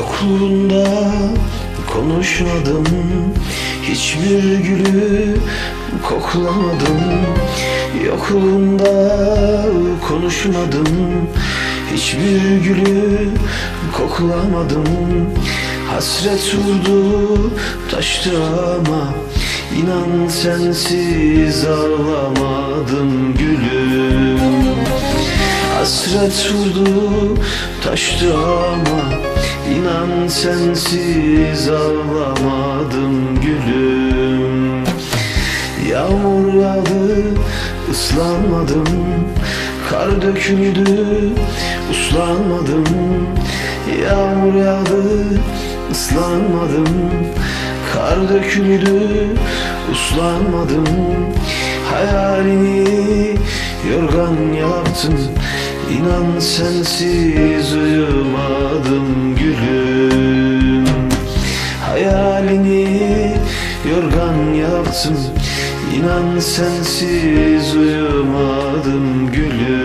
uğrunda konuşmadım. Hiçbir gülü koklamadım. Yokluğunda konuşmadım. Hiçbir gülü koklamadım. Hasret vurdu taştı ama İnan sensiz ağlamadım gülüm Hasret vurdu taştı ama inan sensiz ağlamadım gülüm. Yağmur yağdı ıslanmadım. Kar döküldü uslanmadım. Yağmur yağdı ıslanmadım. Kar döküldü uslanmadım. Hayalini yorgan yaptın İnan sensiz uyumadım gülüm. Hayalini yorgan yaptın İnan sensiz uyumadım gülüm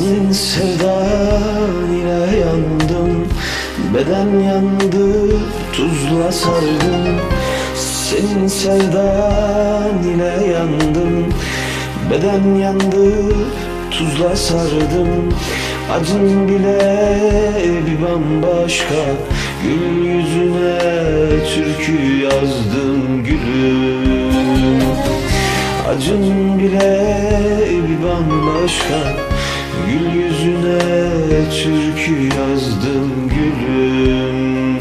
Senin sevdan ile yandım. Beden yandı tuzla sardım. Senin sevdan ile yandım. Beden yandı tuzla sardım. Acın bile bir bambaşka. Gül yüzüne türkü yazdım gülüm. Acın bile bir bambaşka Gül yüzüne türkü yazdım gülüm.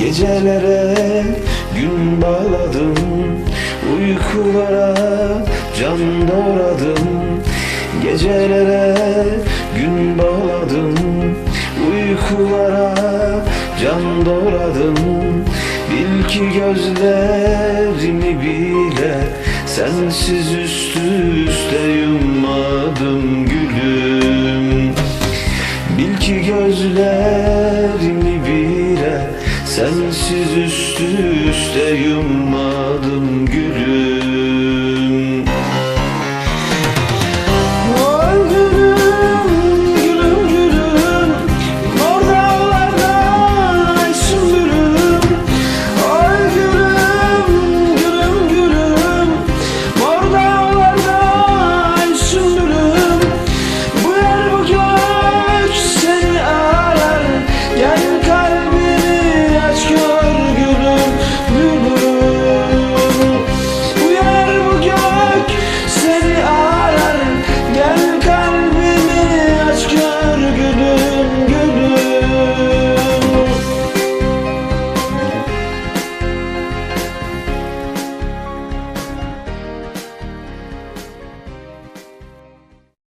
Gecelere gün bağladım Uykulara can doğradım. Gecelere gün bağladım Uykulara can doğradım. Bil ki gözlerimi bile Sensiz üst üste yummadım ki gözlerimi bile Sensiz üstü üste yummadım gülüm.